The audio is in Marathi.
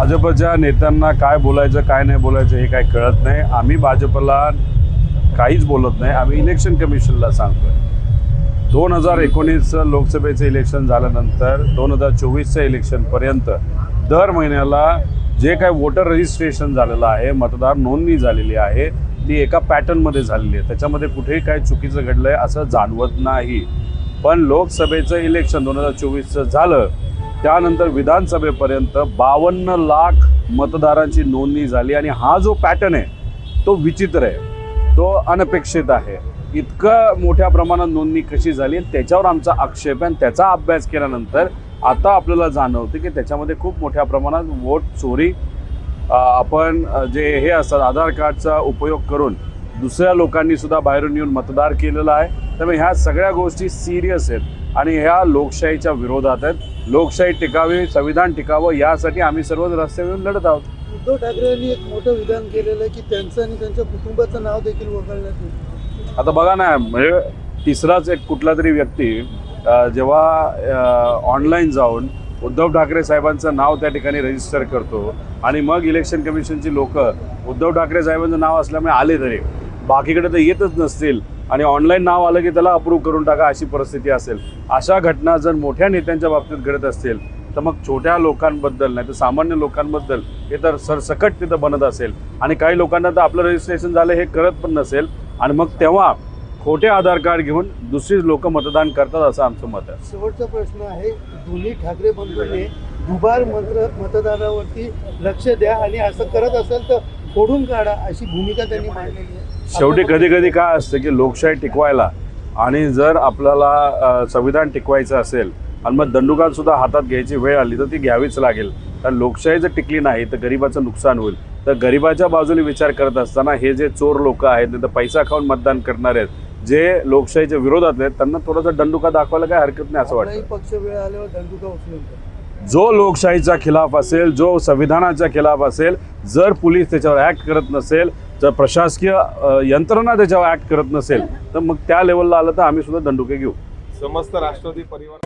भाजपच्या नेत्यांना काय बोलायचं काय नाही बोलायचं हे काय कळत नाही. आम्ही भाजपला काहीच बोलत नाही. आम्ही इलेक्शन कमिशनला सांगतोय. दोन हजार एकोणीसचं लोकसभेचं इलेक्शन झाल्यानंतर दोन हजार चोवीसच्या इलेक्शनपर्यंत दर महिन्याला जे काय वोटर रजिस्ट्रेशन झालेलं आहे मतदार नोंदणी झालेली आहे ती एका पॅटर्नमध्ये झालेली आहे. त्याच्यामध्ये कुठेही काय चुकीचं घडलं आहे असं जाणवत नाही. पण लोकसभेचं इलेक्शन दोन हजार चोवीसचं झालं त्यानंतर विधानसभेपर्यंत बावन्न लाख मतदारांची नोंदणी झाली आणि हा जो पॅटर्न आहे तो विचित्र आहे तो अनपेक्षित आहे. इतकं मोठ्या प्रमाणात नोंदणी कशी झाली आणि त्याच्यावर आमचा आक्षेप आहे आणि त्याचा अभ्यास केल्यानंतर आता आपल्याला जाणवते की त्याच्यामध्ये खूप मोठ्या प्रमाणात वोट चोरी आपण जे हे असतात आधार कार्डचा उपयोग करून दुसऱ्या लोकांनी सुद्धा बाहेरून येऊन मतदार केलेला आहे. त्यामुळे ह्या सगळ्या गोष्टी सिरियस आहेत. आणि ह्या लोकशाहीच्या विरोधात आहेत. लोकशाही टिकावी संविधान टिकावं यासाठी आम्ही सर्वच रस्त्यावर लढत आहोत. उद्धव ठाकरे यांनी एक मोठं विधान केलेलं आहे की त्यांचं आणि त्यांच्या कुटुंबाचं नाव देखील वगळण्यात येईल. आता बघा ना म्हणजे तिसराच एक कुठला तरी व्यक्ती जेव्हा ऑनलाईन जाऊन उद्धव ठाकरे साहेबांचं नाव त्या ठिकाणी रजिस्टर करतो आणि मग इलेक्शन कमिशनची लोक उद्धव ठाकरे साहेबांचं नाव असल्यामुळे आले तरी. बाकीकडे तर येतच नसतील. आणि ऑनलाईन नाव आलं की त्याला अप्रूव्ह करून टाका अशी परिस्थिती असेल. अशा घटना जर मोठ्या नेत्यांच्या बाबतीत घडत असतील तर मग छोट्या लोकांबद्दल नाही तर सामान्य लोकांबद्दल हे तर सरसकट तिथं बनत असेल. आणि काही लोकांना तर आपलं रजिस्ट्रेशन झालं हे करत पण नसेल. आणि मग तेव्हा खोटे आधार कार्ड घेऊन दुसरीच लोक मतदान करतात असं आमचं मत आहे. शेवटचा प्रश्न आहे दोन्ही ठाकरे बंधूंनी दुबार मंत्र मतदानावरती लक्ष द्या आणि असं करत असेल तर फोडून काढा अशी भूमिका त्यांनी मांडलेली आहे. शेवटी कधी कधी काय असतं की लोकशाही टिकवायला आणि जर आपल्याला संविधान टिकवायचं असेल आणि मग दंडुकात सुद्धा हातात घ्यायची वेळ आली तर ती घ्यावीच लागेल. कारण लोकशाही जर टिकली नाही तर गरिबाचं नुकसान होईल. तर गरिबाच्या बाजूने विचार करत असताना हे जे चोर लोक आहेत तर पैसा खाऊन मतदान करणारे आहेत जे लोकशाहीच्या विरोधात आहेत त्यांना थोडासा दंडुका दाखवायला काय हरकत नाही असं वाटतं. पक्ष वेळ आल्यावर दंडुका उचलून. जो लोकशाहीच्या खिलाफ असेल जो संविधानाच्या खिलाफ असेल जर पोलीस त्याच्यावर ॲक्ट करत नसेल जर प्रशासकीय यंत्रणा त्याच्यावर ॲक्ट करत नसेल तर मग त्या लेवलला आलं तर आम्ही सुद्धा दंडुके घेऊ. समस्त राष्ट्रवादी परिवार